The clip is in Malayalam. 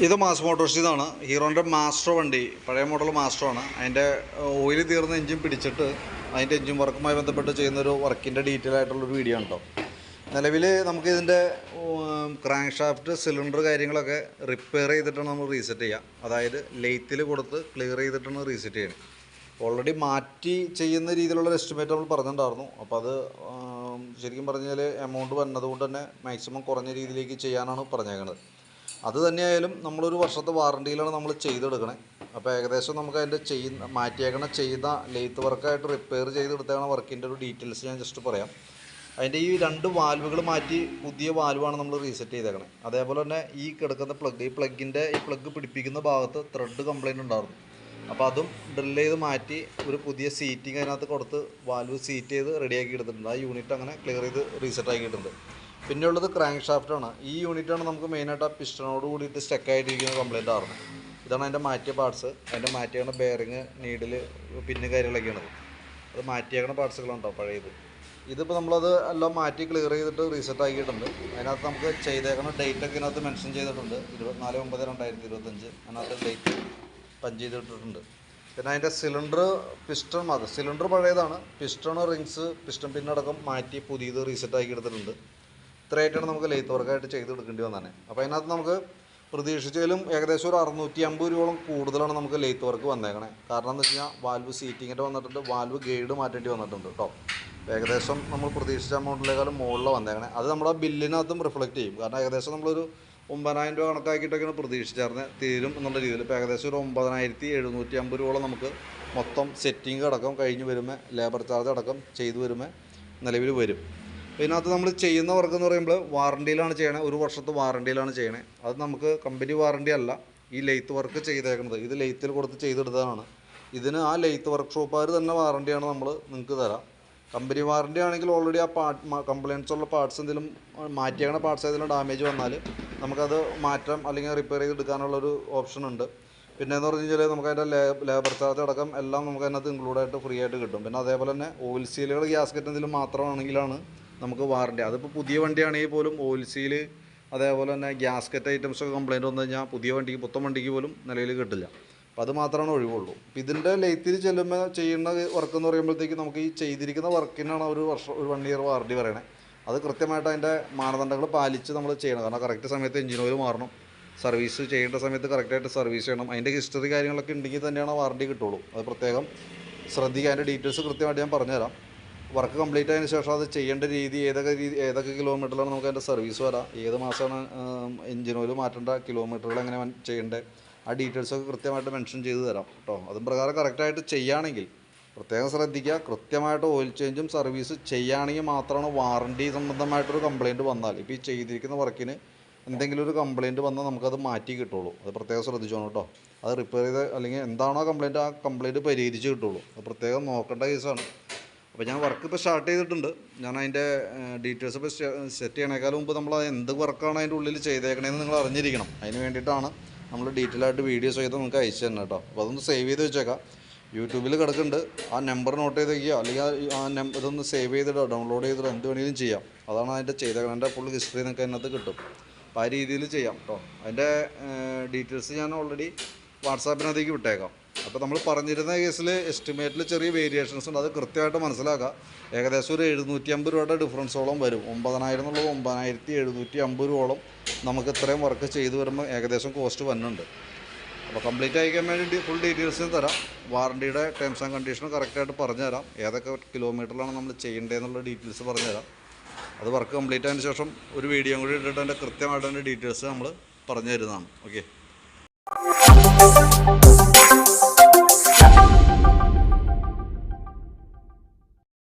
ഇത് മാസ് മോട്ടോർസ് ഇതാണ് ഹീറോന്റെ മാസ്റ്റർ വണ്ടി പഴയ മോഡൽ മാസ്റ്ററാണ്. അതിന്റെ ഓയിൽ തീർന്ന എഞ്ചിൻ പിടിച്ചിട്ട് അതിന്റെ എഞ്ചിൻ വർക്കുമായി ബന്ധപ്പെട്ട് ചെയ്യുന്നൊരു വർക്കിന്റെ ഡീറ്റെയിൽ ആയിട്ടുള്ളൊരു വീഡിയോ ഉണ്ടോ നിലവിൽ നമുക്ക് ഇതിന്റെ ക്രാങ്ക് ഷാഫ്റ്റ് സിലിണ്ടർ കാര്യങ്ങളൊക്കെ റിപ്പയർ ചെയ്തിട്ടാണ് നമ്മൾ റീസെറ്റ് ചെയ്യുക അതായത് ലെയ്ത്തിൽ കൊടുത്ത് ക്ലിയർ ചെയ്തിട്ടാണ് റീസെറ്റ് ചെയ്യുന്നത് ഓൾറെഡി മാറ്റി ചെയ്യുന്ന രീതിയിലുള്ള എസ്റ്റിമേറ്റ് നമ്മൾ പറഞ്ഞിട്ടുണ്ടായിരുന്നു. അപ്പോൾ അത് ശരിക്കും പറഞ്ഞാൽ എമൗണ്ട് വന്നതുകൊണ്ട് തന്നെ മാക്സിമം കുറഞ്ഞ രീതിയിലേക്ക് ചെയ്യാനാണ് പറഞ്ഞേക്കുന്നത് അത് തന്നെയായാലും നമ്മളൊരു വർഷത്തെ വാറണ്ടിയിലാണ് നമ്മൾ ചെയ്തെടുക്കണേ. അപ്പോൾ ഏകദേശം നമുക്ക് അതിന്റെ ചെയ്യുന്ന മാറ്റിയേക്കണ ചെയ്ത ലെയ്ത്ത് വർക്കായിട്ട് റിപ്പയർ ചെയ്തെടുത്തേക്കണ വർക്കിന്റെ ഒരു ഡീറ്റെയിൽസ് ഞാൻ ജസ്റ്റ് പറയാം. അതിന്റെ ഈ രണ്ട് വാൽവുകൾ മാറ്റി പുതിയ വാൽവാണ് നമ്മൾ റീസെറ്റ് ചെയ്തേക്കണേ. അതേപോലെ തന്നെ ഈ കിടക്കുന്ന പ്ലഗ് ഈ പ്ലഗിന്റെ ഈ പ്ലഗ് പിടിപ്പിക്കുന്ന ഭാഗത്ത് ത്രെഡ് കംപ്ലൈന്റ് ഉണ്ടായിരുന്നു. അപ്പോൾ അതും ഡ്രിൽ ചെയ്ത് മാറ്റി ഒരു പുതിയ സീറ്റിംഗ് അതിനകത്ത് കൊടുത്ത് വാൽവ് സീറ്റ് ചെയ്ത് റെഡിയാക്കി എടുത്തിട്ടുണ്ട്. ആ യൂണിറ്റ് അങ്ങനെ ക്ലിയർ ചെയ്ത് റീസെറ്റ് ആക്കിയിട്ടുണ്ട്. പിന്നെ ഉള്ളത് ക്രാങ്ക് ഷാഫ്റ്റാണ് ഈ യൂണിറ്റാണ് നമുക്ക് മെയിനായിട്ട് ആ പിസ്റ്റണോട് കൂടിയിട്ട് സ്റ്റക്ക് കംപ്ലൈന്റ് ആറുന്നത് ഇതാണ് അതിന്റെ മാറ്റിയ പാർട്സ് അതിന്റെ മാറ്റിയേക്കണ ബെയറിങ് നീഡിൽ പിന്നെ കാര്യങ്ങളൊക്കെയാണ് അത് മാറ്റിയേക്കണ പാർട്സുകളുണ്ടോ പഴയത്. ഇതിപ്പോൾ നമ്മളത് എല്ലാം മാറ്റി ക്ലിയർ ചെയ്തിട്ട് റീസെറ്റ് ആക്കിയിട്ടുണ്ട്. അതിനകത്ത് നമുക്ക് ചെയ്തേക്കുന്ന ഡേറ്റ് ഒക്കെ ഇതിനകത്ത് മെൻഷൻ ചെയ്തിട്ടുണ്ട്. ഇരുപത്തിനാല് ഒമ്പത് രണ്ടായിരത്തി ഇരുപത്തഞ്ച് അതിനകത്ത് ഡേറ്റ് പഞ്ച് ചെയ്തിട്ടിട്ടുണ്ട്. പിന്നെ അതിന്റെ സിലിണ്ടർ പിസ്റ്റൺ അത് സിലിണ്ടർ പഴയതാണ്. പിസ്റ്റൺ റിങ്സ് പിസ്റ്റൺ പിന്നടക്കം മാറ്റി പുതിയത് റീസെറ്റ് ആക്കി എടുത്തിട്ടുണ്ട്. ഇത്രയായിട്ടാണ് നമുക്ക് ലെയ്ത്ത് വർക്കായിട്ട് ചെയ്ത് എടുക്കേണ്ടി വന്നത് അപ്പോൾ അതിനകത്ത് നമുക്ക് പ്രതീക്ഷിച്ചാലും ഏകദേശം ഒരു അറുന്നൂറ്റി അമ്പത് രൂപയോളം കൂടുതലാണ് നമുക്ക് ലെയ്ത്ത് വർക്ക് വന്നേക്കണേ. കാരണം എന്ന് വെച്ച് കഴിഞ്ഞാൽ വാൽവ് സീറ്റിങ്ങിന്റെ വന്നിട്ടുണ്ട് വാൽവ് ഗൈഡ് മാറ്റേണ്ടി വന്നിട്ടുണ്ട് കേട്ടോ ഏകദേശം നമ്മൾ പ്രതീക്ഷിച്ച എമൗണ്ടിലേക്കാളും മുകളിൽ വന്നേക്കണേ. അത് നമ്മുടെ ബില്ലിനകത്തും റിഫ്ലക്റ്റ് ചെയ്യും. കാരണം ഏകദേശം നമ്മളൊരു ഒമ്പതിനായിരം രൂപ കണക്കാക്കിയിട്ടൊക്കെയാണ് പ്രതീക്ഷിച്ചായിരുന്നത് തീരും എന്നുള്ള രീതിയിൽ. ഇപ്പോൾ ഏകദേശം ഒരു ഒമ്പതിനായിരത്തി എഴുന്നൂറ്റി അമ്പത് രൂപയോളം നമുക്ക് മൊത്തം സെറ്റിംഗ് അടക്കം കഴിഞ്ഞ് വരുമ്പോൾ ലേബർ ചാർജ് അടക്കം ചെയ്തു വരുമ്പോൾ നിലവിൽ വരും. ഇതിനകത്ത് നമ്മൾ ചെയ്യുന്ന വർക്ക് എന്ന് പറയുമ്പോൾ വാറണ്ടിയിലാണ് ചെയ്യണേ. ഒരു വർഷത്തെ വാറണ്ടിയിലാണ് ചെയ്യണേ. അത് നമുക്ക് കമ്പനി വാറണ്ടി അല്ല. ഈ ലെയ്ത്ത് വർക്ക് ചെയ്തേക്കുന്നത്. ഇത് ലെയ്ത്തിൽ കൊടുത്ത് ചെയ്തെടുത്തതാണ്. ഇതിന് ആ ലെയ്ത്ത് വർക്ക്ഷോപ്പുകാർ തന്നെ വാറണ്ടിയാണ് നമ്മൾ നിങ്ങൾക്ക് തരാം. കമ്പനി വാറണ്ടി ആണെങ്കിൽ ഓൾറെഡി ആ പാർട്ട് കംപ്ലയിൻസ് ഉള്ള പാർട്സ് എന്തെങ്കിലും മാറ്റിയേക്കണ പാർട്സ് ഏതെങ്കിലും ഡാമേജ് വന്നാൽ നമുക്കത് മാറ്റാം അല്ലെങ്കിൽ റിപ്പയർ ചെയ്തെടുക്കാനുള്ളൊരു ഓപ്ഷൻ ഉണ്ട്. പിന്നെ എന്ന് പറഞ്ഞു കഴിഞ്ഞാൽ നമുക്ക് അതിന്റെ ലേബർ ചാർജ് അടക്കം എല്ലാം നമുക്ക് അതിനകത്ത് ഇൻക്ലൂഡ് ആയിട്ട് ഫ്രീ ആയിട്ട് കിട്ടും. പിന്നെ അതേപോലെ തന്നെ ഓയിൽ സീലുകൾ ഗ്യാസ്കറ്റ് എന്തെങ്കിലും മാത്രമാണെങ്കിലാണ് നമുക്ക് വാറണ്ടി. അതിപ്പോൾ പുതിയ വണ്ടിയാണെങ്കിൽ പോലും ഓയിൽ സീൽ അതേപോലെ തന്നെ ഗ്യാസ്കറ്റ് ഐറ്റംസ് ഒക്കെ കംപ്ലയിന്റ് വന്നു കഴിഞ്ഞാൽ പുതിയ വണ്ടിക്ക് പുത്തൻ വണ്ടിക്ക് പോലും നിലയിൽ കിട്ടില്ല. അപ്പോൾ അത് മാത്രമാണ് ഒഴിവുള്ളൂ. ഇതിന്റെ ലെയ്ത്തിൽ ചെല്ലുമ്പോൾ ചെയ്യുന്ന വർക്ക് എന്ന് പറയുമ്പോഴത്തേക്ക് നമുക്ക് ഈ ചെയ്തിരിക്കുന്ന വർക്കിനാണ് ഒരു വർഷം ഒരു വൺ ഇയർ വാറണ്ടി പറയണേ. അത് കൃത്യമായിട്ട് അതിന്റെ മാനദണ്ഡങ്ങൾ പാലിച്ച് നമ്മൾ ചെയ്യണം. കാരണം കറക്റ്റ് സമയത്ത് എഞ്ചിൻ ഓയിൽ മാറണം. സർവീസ് ചെയ്യേണ്ട സമയത്ത് കറക്റ്റായിട്ട് സർവീസ് ചെയ്യണം. അതിന്റെ ഹിസ്റ്ററി കാര്യങ്ങളൊക്കെ ഉണ്ടെങ്കിൽ തന്നെയാണ് വാറണ്ടി കിട്ടുള്ളൂ. അത് പ്രത്യേകം ശ്രദ്ധിക്കുക. അതിന്റെ ഡീറ്റെയിൽസ് കൃത്യമായിട്ട് ഞാൻ പറഞ്ഞുതരാം. വർക്ക് കംപ്ലീറ്റ് ആയതിനു ശേഷം അത് ചെയ്യേണ്ട രീതി ഏതൊക്കെ രീതി ഏതൊക്കെ കിലോമീറ്ററിലാണ് നമുക്ക് അതിന്റെ സർവീസ് വരാം. ഏത് മാസമാണ് എഞ്ചിൻ ഓയിൽ മാറ്റേണ്ട കിലോമീറ്ററുകൾ എങ്ങനെ ചെയ്യേണ്ടത് ആ ഡീറ്റെയിൽസൊക്കെ കൃത്യമായിട്ട് മെൻഷൻ ചെയ്ത് തരാം കേട്ടോ അതും പ്രകാരം കറക്റ്റായിട്ട് ചെയ്യുകയാണെങ്കിൽ പ്രത്യേകം ശ്രദ്ധിക്കുക. കൃത്യമായിട്ട് ഓയിൽ ചേഞ്ചും സർവീസ് ചെയ്യുകയാണെങ്കിൽ മാത്രമാണ് വാറണ്ടി സംബന്ധമായിട്ടൊരു കംപ്ലയിന്റ് വന്നാൽ. ഇപ്പോൾ ഈ ചെയ്തിരിക്കുന്ന വർക്കിന് എന്തെങ്കിലും ഒരു കംപ്ലയിന്റ് വന്നാൽ നമുക്കത് മാറ്റി കിട്ടുള്ളൂ. അത് പ്രത്യേകം ശ്രദ്ധിച്ചോണം കേട്ടോ അത് റിപ്പയർ ചെയ്ത് അല്ലെങ്കിൽ എന്താണോ കംപ്ലയിന്റ് ആ കംപ്ലയിന്റ് പരിഹരിച്ച് കിട്ടുള്ളൂ. അത് പ്രത്യേകം നോക്കേണ്ട കേസാണ് അപ്പോൾ ഞാൻ വർക്ക് ഇപ്പോൾ സ്റ്റാർട്ട് ചെയ്തിട്ടുണ്ട്. ഞാൻ അതിന്റെ ഡീറ്റെയിൽസ് ഇപ്പോൾ സെറ്റ് ചെയ്യണേക്കാളും മുമ്പ് നമ്മൾ എന്ത് വർക്കാണ് അതിന്റെ ഉള്ളിൽ ചെയ്തേക്കണേന്ന് നിങ്ങൾ അറിഞ്ഞിരിക്കണം. അതിന് വേണ്ടിയിട്ടാണ് നമ്മൾ ഡീറ്റെയിൽ ആയിട്ട് വീഡിയോസ് ചെയ്ത് നിങ്ങൾക്ക് അയച്ചു തന്നെ കേട്ടോ. അപ്പോൾ അതൊന്ന് സേവ് ചെയ്ത് വെച്ചേക്കാം. യൂട്യൂബിൽ കിടക്കുന്നുണ്ട്. ആ നമ്പർ നോട്ട് ചെയ്ത് വയ്ക്കുക അല്ലെങ്കിൽ ആ- നമ്പർ ഇതൊന്ന് സേവ് ചെയ്തിട്ടോ ഡൗൺലോഡ് ചെയ്തിട്ടോ എന്ത് വേണമെങ്കിലും ചെയ്യാം. അതാണ് അതിന്റെ ചെയ്തേക്കണം. എന്റെ ഫുൾ ഹിസ്റ്ററി നിങ്ങൾക്ക് അതിനകത്ത് കിട്ടും. അപ്പോൾ ആ രീതിയിൽ ചെയ്യാം കേട്ടോ. അതിന്റെ ഡീറ്റെയിൽസ് ഞാൻ ഓൾറെഡി വാട്സാപ്പിനകത്തേക്ക് വിട്ടേക്കാം. അപ്പോൾ നമ്മൾ പറഞ്ഞിരുന്ന കേസിൽ എസ്റ്റിമേറ്റിൽ ചെറിയ വേരിയേഷൻസ് ഉണ്ട്. അത് കൃത്യമായിട്ട് മനസ്സിലാക്കുക. ഏകദേശം ഒരു എഴുന്നൂറ്റി അമ്പത് രൂപയുടെ ഡിഫറൻസോളം വരും. ഒമ്പതിനായിരം എന്നുള്ളത് ഒമ്പതിനായിരത്തി എഴുന്നൂറ്റി അമ്പത് രൂപയോളം നമുക്ക് ഇത്രയും വർക്ക് ചെയ്തു വരുമ്പോൾ ഏകദേശം കോസ്റ്റ് വന്നുണ്ട് അപ്പോൾ കംപ്ലീറ്റ് അയക്കാൻ വേണ്ടി ഫുൾ ഡീറ്റെയിൽസ് തരാം. വാറണ്ടിയുടെ ടേംസ് ആൻഡ് കണ്ടീഷൻ കറക്റ്റായിട്ട് പറഞ്ഞു തരാം ഏതൊക്കെ കിലോമീറ്ററിലാണ് നമ്മൾ ചെയ്യേണ്ടതെന്നുള്ള ഡീറ്റെയിൽസ് പറഞ്ഞു തരാം അത് വർക്ക് കംപ്ലീറ്റ് ആയതിനു ശേഷം ഒരു വീഡിയോ കൂടി ഇട്ടിട്ട് അതിന്റെ കൃത്യമായിട്ട് അതിന്റെ ഡീറ്റെയിൽസ് നമ്മൾ പറഞ്ഞു തരുന്നതാണ് ഓക്കെ